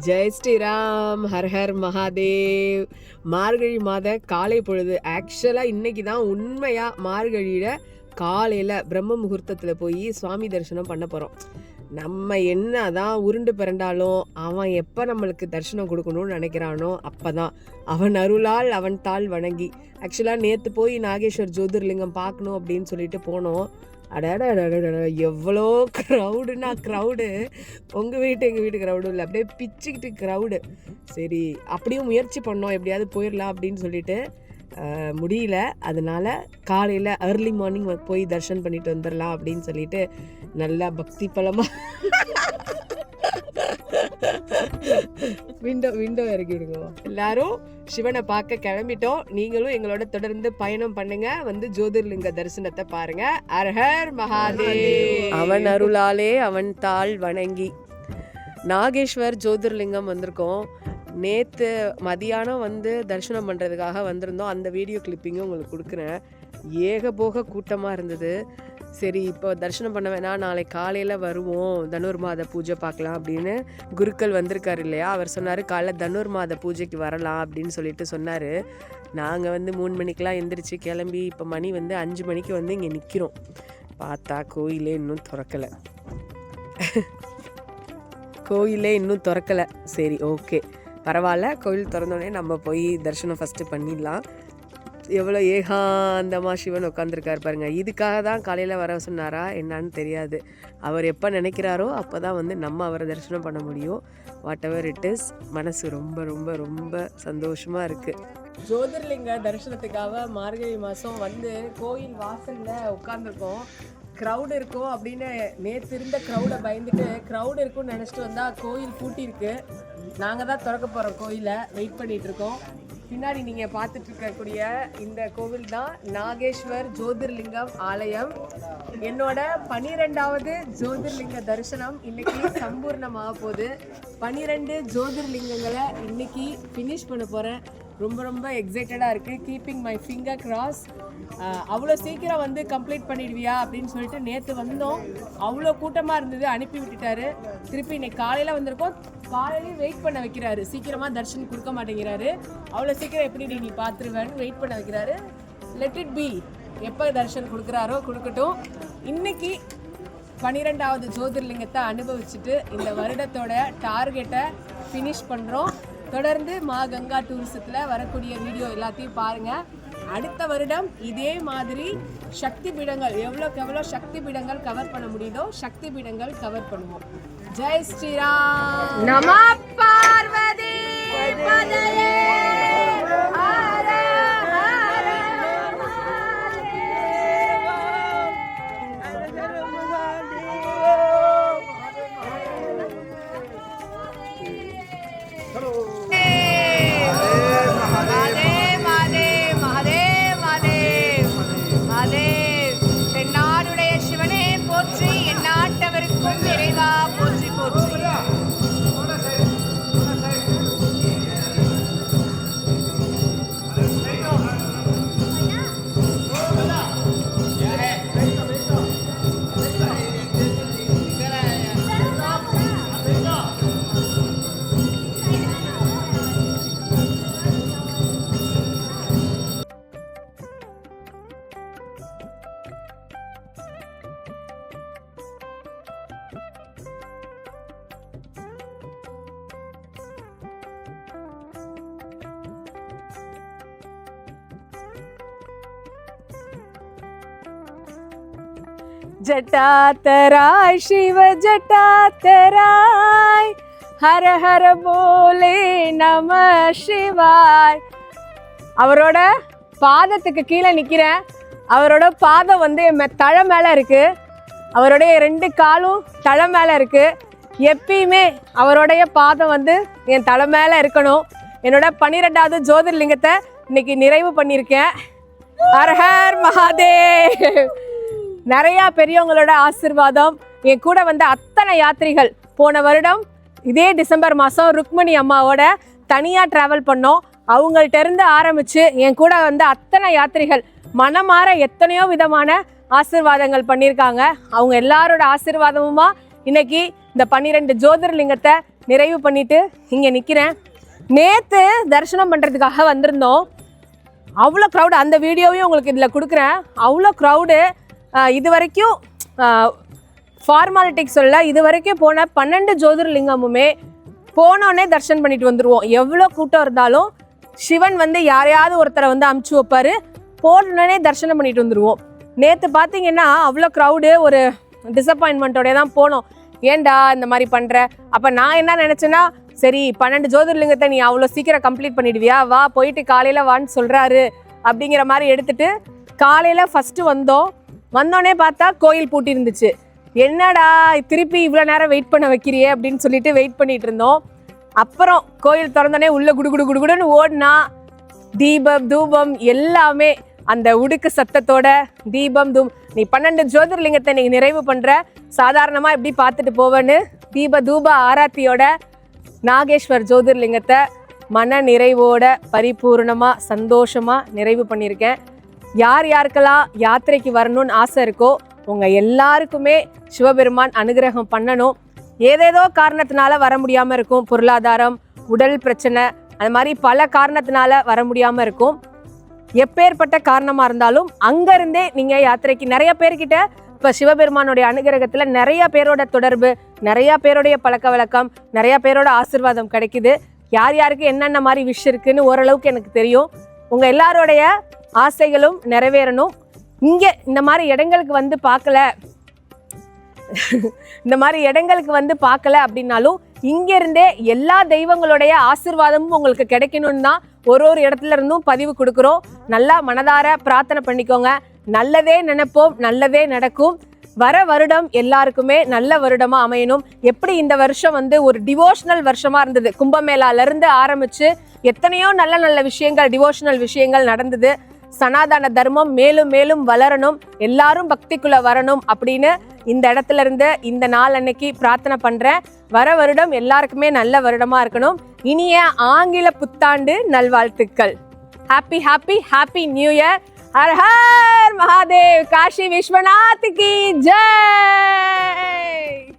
ஜெய் ஸ்ரீராம் ஹர் ஹர் மகாதேவ். மார்கழி மாத காலை பொழுது ஆக்சுவலாக இன்னைக்கு தான் உண்மையாக மார்கழியில் காலையில் பிரம்ம முகூர்த்தத்தில் போய் சுவாமி தரிசனம் பண்ண போகிறோம் நம்ம என்ன தான் உருண்டு பிறண்டாலும் அவன் எப்போ நம்மளுக்கு தரிசனம் கொடுக்கணும்னு நினைக்கிறானோ அப்போ தான் அவன் அருளால் அவன் தாள் வணங்கி ஆக்சுவலாக நேற்று போய் நாகேஸ்வர் ஜோதிர்லிங்கம் பார்க்கணும் அப்படின்னு சொல்லிட்டு போனோம். அடாடா எவ்வளோ க்ரௌடுனா க்ரௌடு உங்கள் வீட்டு எங்கள் வீட்டு க்ரௌடு இல்லை. அப்படியே பிச்சுக்கிட்டு க்ரௌடு சரி அப்படியும் முயற்சி பண்ணோம். எப்படியாவது போயிடலாம் அப்படின்னு சொல்லிட்டு முடியல. அதனால் காலையில் அர்லி மார்னிங் போய் தர்ஷன் பண்ணிட்டு வந்துடலாம் அப்படின்னு சொல்லிட்டு நல்லா பக்தி பலமாக விண்டோ விண்டோ இறக்கி விடுங்க. எல்லாரும் சிவனை பார்க்க கிளம்பிட்டோம். நீங்களும் எங்களோட தொடர்ந்து பயணம் பண்ணுங்க. வந்து ஜோதிர்லிங்க தரிசனத்தை பாருங்க. அரஹர் மகாதேவ். அவன் அருளாலே அவன் தாள் வணங்கி. நாகேஸ்வர் ஜோதிர்லிங்கம் வந்திருக்கோம். நேற்று மதியானம் வந்து தரிசனம் பண்ணுறதுக்காக வந்திருந்தோம். அந்த வீடியோ கிளிப்பிங்கும் உங்களுக்கு கொடுக்குறேன். ஏகபோக கூட்டமாக இருந்தது. சரி இப்போ தரிசனம் பண்ண வேணாம். நாளை காலையில் வருவோம். தனுர் மாத பூஜை பார்க்கலாம் அப்படின்னு குருக்கள் வந்திருக்காரு இல்லையா? அவர் சொன்னார் காலைல தனுர் மாத பூஜைக்கு வரலாம் அப்படின்னு சொல்லிட்டு சொன்னார். நாங்கள் வந்து மூணு மணிக்கெலாம் எந்திரிச்சு கிளம்பி இப்போ மணி வந்து அஞ்சு மணிக்கு வந்து இங்கே நிற்கிறோம் பார்த்தா கோயிலே இன்னும் திறக்கலை. கோயிலே இன்னும் திறக்கலை. சரி ஓகே. பரவாயில்ல. கோயில் திறந்தோடனே நம்ம போய் தரிசனம் ஃபஸ்ட்டு பண்ணிடலாம். எவ்வளோ ஏகாந்தமாக சிவன் உட்காந்துருக்காரு பாருங்க. இதுக்காக தான் காலையில் வர சொன்னாரா என்னன்னு தெரியாது. அவர் எப்போ நினைக்கிறாரோ அப்போ தான் வந்து நம்ம அவரை தரிசனம் பண்ண முடியும். வாட் எவர் இட் இஸ் மனசு ரொம்ப ரொம்ப ரொம்ப சந்தோஷமாக இருக்குது ஜோதிர்லிங்க தரிசனத்துக்காக மார்கழி மாதம் வந்து கோயில் வாசலில் உட்காந்துருக்கோம் க்ரௌட் இருக்கும் அப்படின்னு நேற்று இருந்த க்ரௌடை பயந்துட்டு க்ரௌடு இருக்கும்னு நினச்சிட்டு வந்தால் கோயில் பூட்டியிருக்கு. நாங்கள் தான் திறக்க போகிறோம் கோயிலை. வெயிட் பண்ணிகிட்ருக்கோம் பின்னாடி நீங்கள் பார்த்துட்டு இருக்கக்கூடிய இந்த கோவில் தான் நாகேஸ்வர் ஜோதிர்லிங்கம் ஆலயம். என்னோட பனிரெண்டாவது ஜோதிர்லிங்க தரிசனம் இன்னைக்கு சம்பூர்ணமாக போகுது. பனிரெண்டு ஜோதிர்லிங்கங்களை இன்னைக்கு ஃபினிஷ் பண்ண போகிறேன் ரொம்ப ரொம்ப எக்ஸைட்டடாக இருக்குது கீப்பிங் மை ஃபிங்கர் கிராஸ் அவ்வளோ சீக்கிரம் வந்து கம்ப்ளீட் பண்ணிடுவியா அப்படின்னு சொல்லிட்டு நேற்று வந்தோம். அவ்வளோ கூட்டமாக இருந்தது அனுப்பி விட்டுட்டாரு. திருப்பி இன்னைக்கு காலையில் வந்திருக்கோம். காலையிலேயும் வெயிட் பண்ண வைக்கிறாரு. சீக்கிரமாக தர்ஷன் கொடுக்க மாட்டேங்கிறாரு. அவ்வளோ சீக்கிரம் எப்படி நீ நீ பார்த்துருவேன்னு வெயிட் பண்ண வைக்கிறாரு. லெட் இட் பி எப்போ தர்ஷன் கொடுக்குறாரோ கொடுக்கட்டும். இன்னைக்கு பன்னிரெண்டாவது ஜோதிர்லிங்கத்தை அனுபவிச்சுட்டு இந்த வருடத்தோட டார்கெட்டை ஃபினிஷ் பண்ணுறோம் தொடர்ந்து மா கங்கா டூரிசத்தில் வரக்கூடிய வீடியோ எல்லாத்தையும் பாருங்கள் அடுத்த வருடம் இதே மாதிரி சக்தி பீடங்கள் எவ்வளோக்கு எவ்வளோ சக்தி பீடங்கள் கவர் பண்ண முடியுதோ சக்தி பீடங்கள் கவர் பண்ணுவோம். ஜெய் ஸ்ரீராம். நம பார்வதி ஜட்டாத்தராய் சிவ ஜட்டாத்தராய். ஹர ஹர போலே நம சிவாய். அவரோட பாதத்துக்கு கீழே நிற்கிறேன் அவரோட பாதம் வந்து என் தழை மேலே இருக்குது அவருடைய ரெண்டு காலும் தலை மேலே இருக்குது எப்பயுமே அவருடைய பாதம் வந்து என் தலை மேலே இருக்கணும். என்னோட பன்னிரெண்டாவது ஜோதிர்லிங்கத்தை இன்னைக்கு நிறைவு பண்ணியிருக்கேன். அர்ஹர் மகாதேவ். நிறையா பெரியவங்களோட ஆசிர்வாதம். என் கூட வந்த அத்தனை யாத்ரிகள் போன வருடம் இதே டிசம்பர் மாதம் ருக்மணி அம்மாவோட தனியாக ட்ராவல் பண்ணோம். அவங்கள்ட்ட இருந்து ஆரம்பித்து என் கூட வந்த அத்தனை யாத்ரிகள் மனமாற எத்தனையோ விதமான ஆசிர்வாதங்கள் பண்ணியிருக்காங்க. அவங்க எல்லாரோட ஆசிர்வாதமுமா இன்னைக்கு இந்த பன்னிரெண்டு ஜோதிர்லிங்கத்தை நிறைவு பண்ணிட்டு இங்கே நிற்கிறேன் நேற்று தரிசனம் பண்ணுறதுக்காக வந்திருந்தோம். அவ்வளோ க்ரௌடு அந்த வீடியோவையும் உங்களுக்கு இதில் கொடுக்குறேன். அவ்வளோ க்ரௌடு இது வரைக்கும் ஃபார்மாலிட்டிக்ஸ் சொல்ல இது வரைக்கும் போன பன்னெண்டு ஜோதிர்லிங்கமுமே போனோடனே தர்ஷன் பண்ணிட்டு வந்துடுவோம் எவ்வளோ கூட்டம் இருந்தாலும் சிவன் வந்து யாரையாவது ஒருத்தரை வந்து அமுச்சு வைப்பாரு. போனோடனே தர்ஷனம் பண்ணிட்டு வந்துடுவோம் நேற்று பார்த்தீங்கன்னா அவ்வளோ க்ரௌடு ஒரு டிசப்பாயின்மெண்ட்டோடய தான் போனோம். ஏன்டா இந்த மாதிரி பண்ணுற அப்போ நான் என்ன நினச்சேன்னா சரி பன்னெண்டு ஜோதிர்லிங்கத்தை நீ அவ்வளோ சீக்கிரம் கம்ப்ளீட் பண்ணிடுவியா? வா போயிட்டு காலையில் வான்னு சொல்கிறாரு அப்படிங்கிற மாதிரி எடுத்துட்டு காலையில் ஃபஸ்ட்டு வந்தோம். வந்தோடனே பார்த்தா கோயில் பூட்டி இருந்துச்சு என்னடா திருப்பி இவ்வளோ நேரம் வெயிட் பண்ண வைக்கிறியே அப்படின்னு சொல்லிட்டு வெயிட் பண்ணிட்டு இருந்தோம். அப்புறம் கோயில் திறந்தோடனே உள்ள குடுகுடு குடு குடு குடுன்னு ஓடினா தீபம் தூபம் எல்லாமே அந்த உடுக்கு சத்தத்தோட தீபம் தூம் நீ பன்னெண்டு ஜோதிர்லிங்கத்தை நீ நிறைவு பண்ற. சாதாரணமா எப்படி பார்த்துட்டு போவேன்னு? தீப தூப ஆராத்தியோட நாகேஸ்வர் ஜோதிர்லிங்கத்தை மன நிறைவோட பரிபூர்ணமா சந்தோஷமா நிறைவு பண்ணியிருக்கேன். யார் யாருக்கெல்லாம் யாத்திரைக்கு வரணும்னு ஆசை இருக்கோ உங்க எல்லாருக்குமே சிவபெருமான் அனுகிரகம் பண்ணணும். ஏதேதோ காரணத்தினால வர முடியாம இருக்கும். பொருளாதாரம் உடல் பிரச்சனை அது மாதிரி பல காரணத்தினால வர முடியாம இருக்கும். எப்பேற்பட்ட காரணமா இருந்தாலும் அங்க இருந்தே நீங்க யாத்திரைக்கு நிறைய பேர்கிட்ட இப்ப சிவபெருமானுடைய அனுகிரகத்துல நிறைய பேரோட தொடர்பு நிறைய பேருடைய பழக்க வழக்கம் நிறைய பேரோட ஆசிர்வாதம் கிடைக்குது. யார் யாருக்கு என்னென்ன மாதிரி விஷ் இருக்குன்னு ஓரளவுக்கு எனக்கு தெரியும். உங்க எல்லாரோடைய ஆசைகளும் நிறைவேறணும். இங்கே இந்த மாதிரி இடங்களுக்கு வந்து பார்க்கல. இந்த மாதிரி இடங்களுக்கு வந்து பார்க்கல அப்படின்னாலும் இங்க இருந்தே எல்லா தெய்வங்களுடைய ஆசிர்வாதமும் உங்களுக்கு கிடைக்கணும்னு தான் ஒரு ஒரு இடத்துல இருந்தும் பதிவு கொடுக்குறோம். நல்லா மனதார பிரார்த்தனை பண்ணிக்கோங்க. நல்லதே நினைப்போம் நல்லதே நடக்கும். வர வருடம் எல்லாருக்குமே நல்ல வருடமாக அமையணும். எப்படி இந்த வருஷம் வந்து ஒரு டிவோஷனல் வருஷமாக இருந்தது? கும்பமேளால இருந்து எத்தனையோ நல்ல நல்ல விஷயங்கள் டிவோஷனல் விஷயங்கள் நடந்தது. சனாதன தர்மம் மேலும் மேலும் வளரணும் எல்லாரும் பக்திக்குள்ள வரணும் அப்படின்னு இந்த இடத்துல இருந்து இந்த நாள் அன்னைக்கு பிரார்த்தனை பண்றேன் வர வருடம் எல்லாருக்குமே நல்ல வருடமா இருக்கணும். இனிய ஆங்கில புத்தாண்டு நல்வாழ்த்துக்கள். Happy happy happy new year Har Har Mahadev Kashi Vishwanath கி ஜெய்!